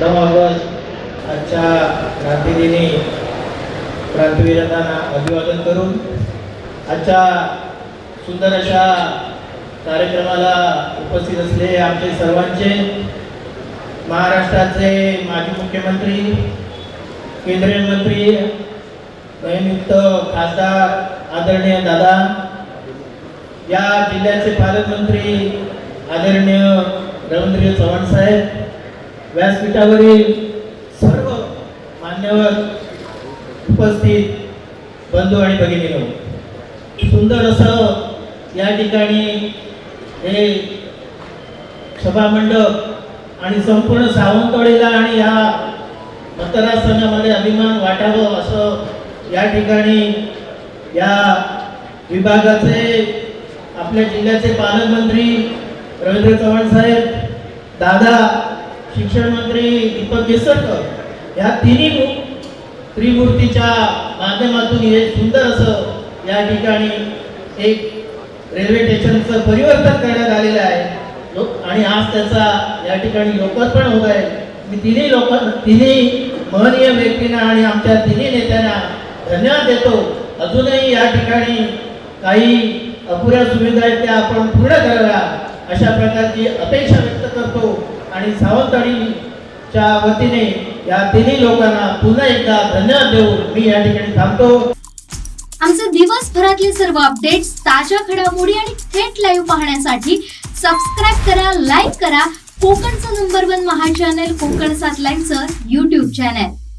दहा ऑगस्ट आजच्या क्रांतीदिनी क्रांतीवीरांना अभिवादन करून आजच्या सुंदर अशा कार्यक्रमाला उपस्थित असले आमचे सर्वांचे महाराष्ट्राचे माजी मुख्यमंत्री केंद्रीय मंत्री नवनियुक्त खासदार आदरणीय दादा या जिल्ह्याचे पालकमंत्री आदरणीय रवींद्र चव्हाण साहेब व्यासपीठावरील सर्व मान्यवर उपस्थित बंधू आणि भगिनीनो सुंदर असं या ठिकाणी हे सभामंडप आणि संपूर्ण सावंतवाडीला आणि या मतदारसंघामध्ये अभिमान वाटावं असं या ठिकाणी या विभागाचे आपल्या जिल्ह्याचे पालकमंत्री रवींद्र चव्हाण साहेब दादा शिक्षण मंत्री दीपक केसरकर या तिन्ही त्रिमूर्तीच्या माध्यमातून हे सुंदर असं या ठिकाणी एक रेल्वे स्टेशनचं परिवर्तन करण्यात आलेलं आहे. आणि आज त्याचा या ठिकाणी लोकार्पण होत आहे. मी तिन्ही लोक तिन्ही महनीय व्यक्तींना आणि आमच्या तिन्ही नेत्यांना धन्यवाद देतो. अजूनही या ठिकाणी काही अपुऱ्या सुविधा आहेत त्या आपण पूर्ण कराव्या अशा प्रकारची अपेक्षा व्यक्त करतो. आणि सावंतवाडीच्या वतीने या तिन्ही लोकांना पुन्हा एकदा धन्यवाद देऊन मी या ठिकाणी थांबतो. आमचे दिवसभरातले सर्व अपडेट्स ताज्या घडामोडी आणि थेट लाईव्ह पाहण्यासाठी सबस्क्राईब करा लाईक करा. कोकणचं नंबर वन महा चॅनल कोकण सात लाईव्हचं युट्यूब चॅनल